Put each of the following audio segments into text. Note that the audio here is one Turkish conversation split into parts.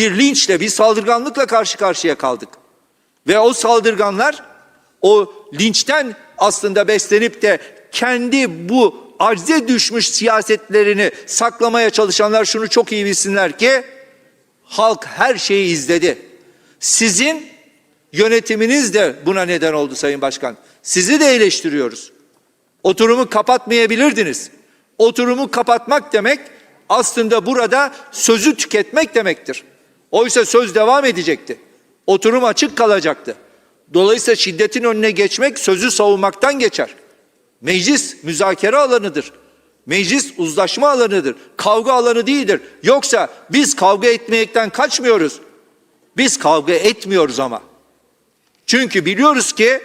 bir linçle, bir saldırganlıkla karşı karşıya kaldık. Ve o saldırganlar o linçten aslında beslenip de kendi bu acize düşmüş siyasetlerini saklamaya çalışanlar şunu çok iyi bilsinler ki halk her şeyi izledi. Sizin yönetiminiz de buna neden oldu Sayın Başkan. Sizi de eleştiriyoruz. Oturumu kapatmayabilirdiniz. Oturumu kapatmak demek aslında burada sözü tüketmek demektir. Oysa söz devam edecekti. Oturum açık kalacaktı. Dolayısıyla şiddetin önüne geçmek sözü savunmaktan geçer. Meclis müzakere alanıdır. Meclis uzlaşma alanıdır. Kavga alanı değildir. Yoksa biz kavga etmekten kaçmıyoruz. Biz kavga etmiyoruz ama. Çünkü biliyoruz ki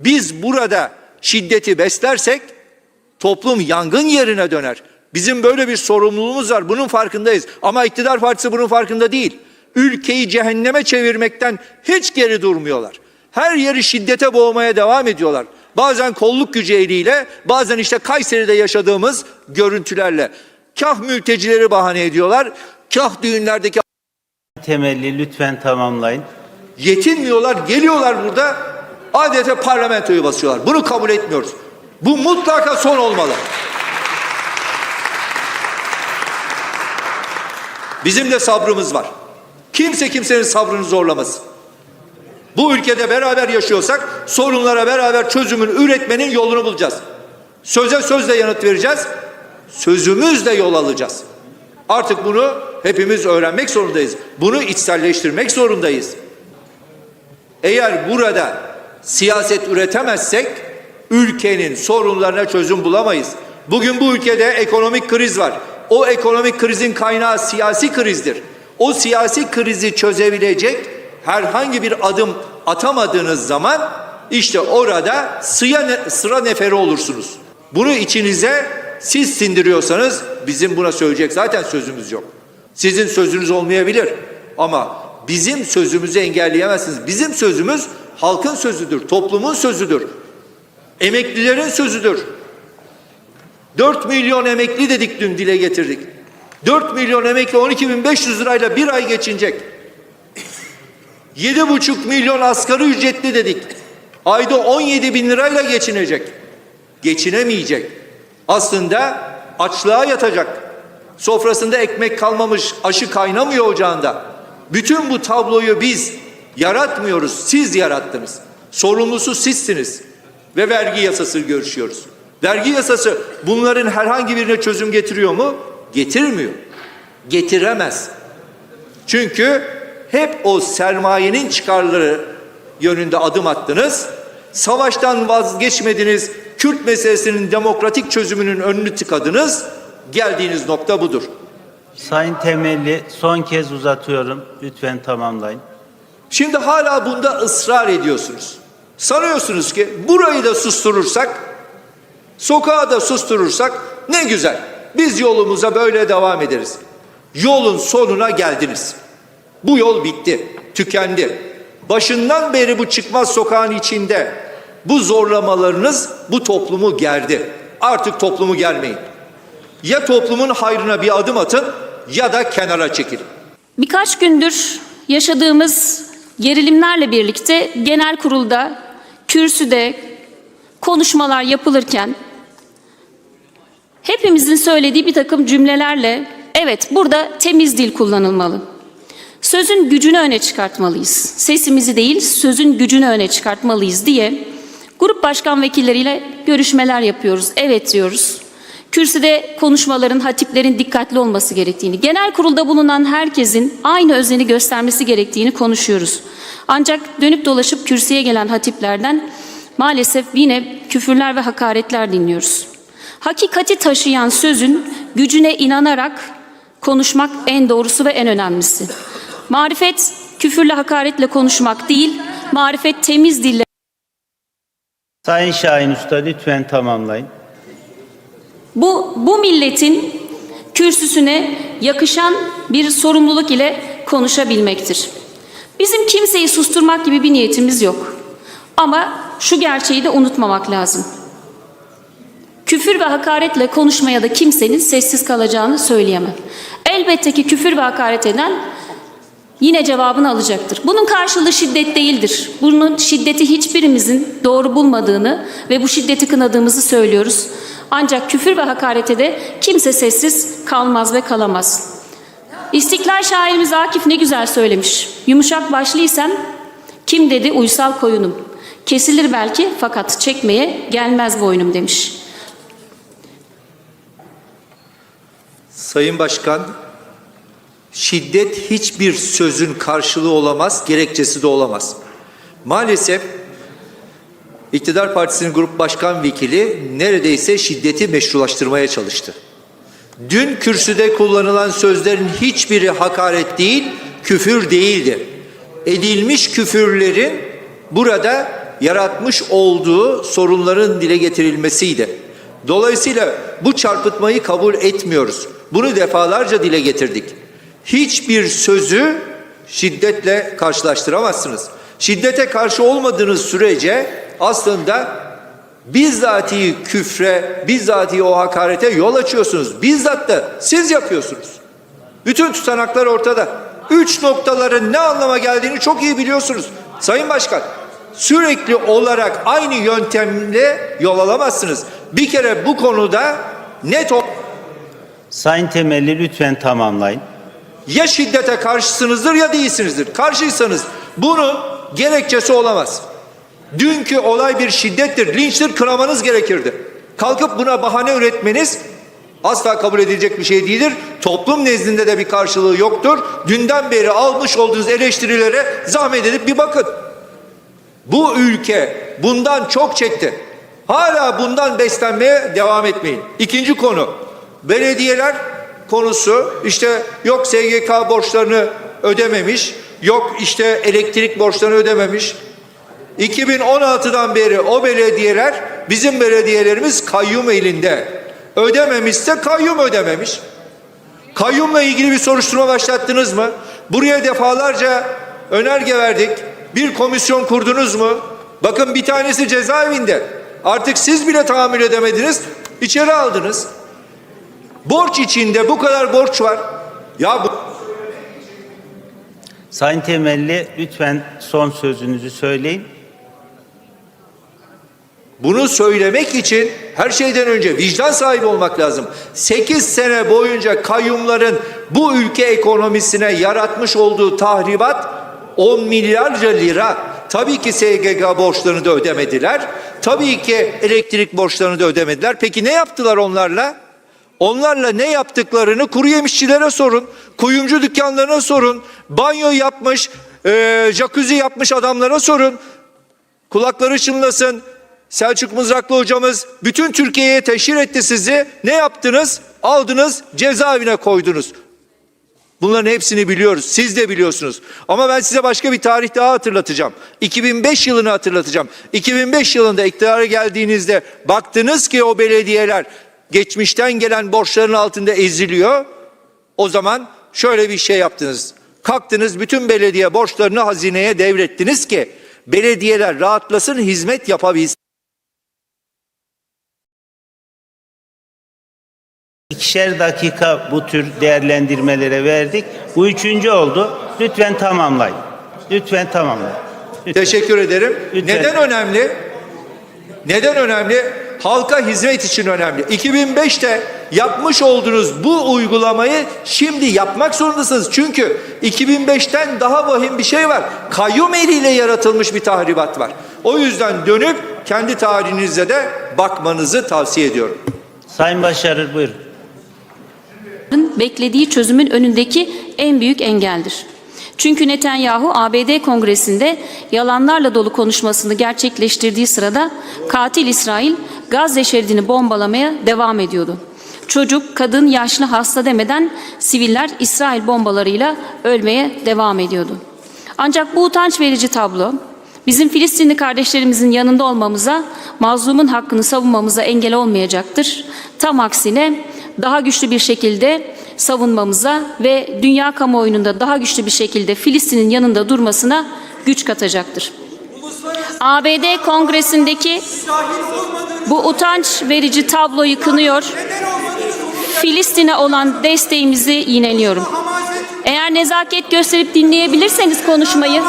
biz burada şiddeti beslersek toplum yangın yerine döner. Bizim böyle bir sorumluluğumuz var. Bunun farkındayız. Ama iktidar partisi bunun farkında değil. Ülkeyi cehenneme çevirmekten hiç geri durmuyorlar. Her yeri şiddete boğmaya devam ediyorlar. Bazen kolluk gücü eliyle, bazen işte Kayseri'de yaşadığımız görüntülerle. Kah mültecileri bahane ediyorlar, kah düğünlerdeki Temelli lütfen tamamlayın. yetinmiyorlar, geliyorlar burada adeta parlamentoyu basıyorlar. Bunu kabul etmiyoruz. Bu mutlaka son olmalı. Bizim de sabrımız var. Kimse kimsenin sabrını zorlamasın. Bu ülkede beraber yaşıyorsak sorunlara beraber çözümün üretmenin yolunu bulacağız. Söze sözle yanıt vereceğiz. Sözümüzle yol alacağız. Artık bunu hepimiz öğrenmek zorundayız. Bunu içselleştirmek zorundayız. Eğer burada siyaset üretemezsek ülkenin sorunlarına çözüm bulamayız. Bugün bu ülkede ekonomik kriz var. O ekonomik krizin kaynağı siyasi krizdir. O siyasi krizi çözebilecek herhangi bir adım atamadığınız zaman işte orada sıra, sıra neferi olursunuz. Bunu içinize siz sindiriyorsanız bizim buna söyleyecek zaten sözümüz yok. Sizin sözünüz olmayabilir ama bizim sözümüzü engelleyemezsiniz. Bizim sözümüz halkın sözüdür, toplumun sözüdür. Emeklilerin sözüdür. 4 milyon emekli dedik dün dile getirdik. 4 milyon emekli 12.500 lirayla bir ay geçinecek. 7,5 milyon asgari ücretli dedik. Ayda 17 bin lirayla geçinecek. Geçinemeyecek. Aslında açlığa yatacak. Sofrasında ekmek kalmamış, aşı kaynamıyor ocağında. Bütün bu tabloyu biz yaratmıyoruz, siz yarattınız. Sorumlusu sizsiniz. Ve vergi yasası görüşüyoruz. Vergi yasası bunların herhangi birine çözüm getiriyor mu? Getirmiyor. Getiremez. Çünkü hep o sermayenin çıkarları yönünde adım attınız. Savaştan vazgeçmediniz. Kürt meselesinin demokratik çözümünün önünü tıkadınız. Geldiğiniz nokta budur. Sayın Temelli son kez uzatıyorum. Lütfen tamamlayın. Şimdi hala bunda ısrar ediyorsunuz. Sanıyorsunuz ki burayı da susturursak, sokağı da susturursak ne güzel. Biz yolumuza böyle devam ederiz. Yolun sonuna geldiniz. Bu yol bitti, tükendi. Başından beri bu çıkmaz sokağın içinde bu zorlamalarınız bu toplumu gerdi. Artık toplumu germeyin. Ya toplumun hayrına bir adım atın ya da kenara çekilin. Birkaç gündür yaşadığımız gerilimlerle birlikte genel kurulda, kürsüde konuşmalar yapılırken hepimizin söylediği bir takım cümlelerle evet burada temiz dil kullanılmalı. Sözün gücünü öne çıkartmalıyız. Sesimizi değil, sözün gücünü öne çıkartmalıyız diye grup başkan vekilleriyle görüşmeler yapıyoruz. Evet diyoruz. Kürsüde konuşmaların, hatiplerin dikkatli olması gerektiğini, genel kurulda bulunan herkesin aynı özeni göstermesi gerektiğini konuşuyoruz. Ancak dönüp dolaşıp kürsüye gelen hatiplerden maalesef yine küfürler ve hakaretler dinliyoruz. Hakikati taşıyan sözün gücüne inanarak konuşmak en doğrusu ve en önemlisi. Marifet küfürle hakaretle konuşmak değil, marifet temiz dille Sayın Şahin Usta lütfen tamamlayın. Bu, bu milletin kürsüsüne yakışan bir sorumluluk ile konuşabilmektir. Bizim kimseyi susturmak gibi bir niyetimiz yok. Ama şu gerçeği de unutmamak lazım. Küfür ve hakaretle konuşmaya da kimsenin sessiz kalacağını söyleyemem. Elbette ki küfür ve hakaret eden yine cevabını alacaktır. Bunun karşılığı şiddet değildir. Bunun şiddeti hiçbirimizin doğru bulmadığını ve bu şiddeti kınadığımızı söylüyoruz. Ancak küfür ve hakarete de kimse sessiz kalmaz ve kalamaz. İstiklal şairimiz Akif ne güzel söylemiş. Yumuşak başlıysam kim dedi uysal koyunum. Kesilir belki fakat çekmeye gelmez boynum demiş. Sayın Başkan, şiddet hiçbir sözün karşılığı olamaz, gerekçesi de olamaz. Maalesef İktidar Partisi'nin grup başkan vekili neredeyse şiddeti meşrulaştırmaya çalıştı. Dün kürsüde kullanılan sözlerin hiçbiri hakaret değil, küfür değildi. Edilmiş küfürlerin burada yaratmış olduğu sorunların dile getirilmesiydi. Dolayısıyla bu çarpıtmayı kabul etmiyoruz. Bunu defalarca dile getirdik. Hiçbir sözü şiddetle karşılaştıramazsınız. Şiddete karşı olmadığınız sürece aslında bizzatihi küfre, bizzatihi o hakarete yol açıyorsunuz. Bizzat da siz yapıyorsunuz. Bütün tutanaklar ortada. Üç noktaların ne anlama geldiğini çok iyi biliyorsunuz. Sayın Başkan, sürekli olarak aynı yöntemle yol alamazsınız. Bir kere bu konuda net ol- Sayın Temelli lütfen tamamlayın. ya şiddete karşısınızdır ya değilsinizdir. Karşıysanız bunun gerekçesi olamaz. Dünkü olay bir şiddettir, linçtir, kınamanız gerekirdi. Kalkıp buna bahane üretmeniz asla kabul edilecek bir şey değildir. Toplum nezdinde de bir karşılığı yoktur. Dünden beri almış olduğunuz eleştirilere zahmet edip bir bakın. Bu ülke bundan çok çekti. Hala bundan beslenmeye devam etmeyin. İkinci konu. Belediyeler konusu işte yok SGK borçlarını ödememiş, yok işte elektrik borçlarını ödememiş. 2016'dan beri o belediyeler bizim belediyelerimiz kayyum elinde. Ödememişse kayyum ödememiş. Kayyumla ilgili bir soruşturma başlattınız mı? Buraya defalarca önerge verdik. Bir komisyon kurdunuz mu? Bakın bir tanesi cezaevinde. Artık siz bile tahammül edemediniz. İçeri aldınız. Borç içinde bu kadar borç var. Ya bu Sayın Temelli lütfen son sözünüzü söyleyin. Bunu söylemek için her şeyden önce vicdan sahibi olmak lazım. 8 sene boyunca kayyumların bu ülke ekonomisine yaratmış olduğu tahribat 10 milyarca lira. Tabii ki SGK borçlarını da ödemediler. Tabii ki elektrik borçlarını da ödemediler. Peki ne yaptılar onlarla? Onlarla ne yaptıklarını kuru yemişçilere sorun, kuyumcu dükkanlarına sorun, banyo yapmış, e, jacuzzi yapmış adamlara sorun. Kulakları çınlasın. Selçuk Mızraklı hocamız bütün Türkiye'ye teşhir etti sizi. Ne yaptınız? Aldınız cezaevine koydunuz. Bunların hepsini biliyoruz. Siz de biliyorsunuz. Ama ben size başka bir tarih daha hatırlatacağım. 2005 yılını hatırlatacağım. 2005 yılında iktidara geldiğinizde baktınız ki o belediyeler geçmişten gelen borçların altında eziliyor. O zaman şöyle bir şey yaptınız. Kalktınız bütün belediye borçlarını hazineye devrettiniz ki belediyeler rahatlasın, hizmet yapabilsin. İkişer dakika bu tür değerlendirmelere verdik. Bu üçüncü oldu. Lütfen tamamlayın. Lütfen tamamlayın. Lütfen. Teşekkür ederim. Lütfen. Neden önemli? Neden önemli? Halka hizmet için önemli. 2005'te yapmış olduğunuz bu uygulamayı şimdi yapmak zorundasınız. Çünkü 2005'ten daha vahim bir şey var. Kayyum eliyle yaratılmış bir tahribat var. O yüzden dönüp kendi tarihinize de bakmanızı tavsiye ediyorum. Sayın Başarır buyurun. Beklediği çözümün önündeki en büyük engeldir. Çünkü Netanyahu ABD Kongresi'nde yalanlarla dolu konuşmasını gerçekleştirdiği sırada katil İsrail Gazze şeridini bombalamaya devam ediyordu. Çocuk, kadın, yaşlı, hasta demeden siviller İsrail bombalarıyla ölmeye devam ediyordu. Ancak bu utanç verici tablo bizim Filistinli kardeşlerimizin yanında olmamıza, mazlumun hakkını savunmamıza engel olmayacaktır. Tam aksine daha güçlü bir şekilde savunmamıza ve dünya kamuoyunun daha güçlü bir şekilde Filistin'in yanında durmasına güç katacaktır. ABD Kongresi'ndeki bu utanç verici tabloyu kınıyor. Filistin'e olan desteğimizi yineliyorum. Eğer nezaket gösterip dinleyebilirseniz konuşmayı,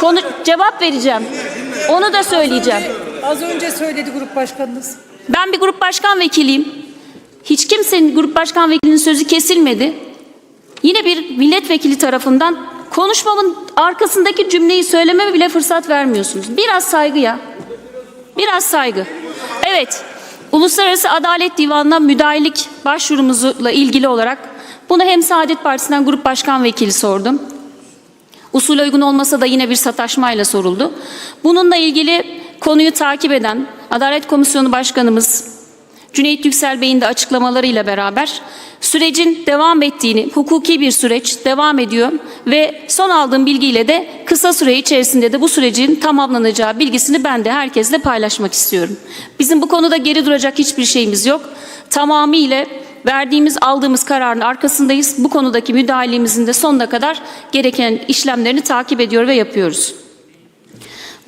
konu cevap vereceğim. Onu da söyleyeceğim. Az önce söyledi grup başkanınız. Ben bir grup başkan vekiliyim. Hiç kimsenin grup başkan vekilinin sözü kesilmedi. Yine bir milletvekili tarafından konuşmamın arkasındaki cümleyi söylememe bile fırsat vermiyorsunuz. Biraz saygı ya. Biraz saygı. Evet. Uluslararası Adalet Divanı'na müdahillik başvurumuzla ilgili olarak bunu hem Saadet Partisi'nden grup başkan vekili sordum. Usule uygun olmasa da yine bir sataşmayla soruldu. Bununla ilgili konuyu takip eden Adalet Komisyonu Başkanımız Cüneyt Yüksel Bey'in de açıklamalarıyla beraber sürecin devam ettiğini, hukuki bir süreç devam ediyor ve son aldığım bilgiyle de kısa süre içerisinde de bu sürecin tamamlanacağı bilgisini ben de herkesle paylaşmak istiyorum. Bizim bu konuda geri duracak hiçbir şeyimiz yok. Tamamıyla verdiğimiz, aldığımız kararın arkasındayız. Bu konudaki müdahalemizin de sonuna kadar gereken işlemlerini takip ediyor ve yapıyoruz.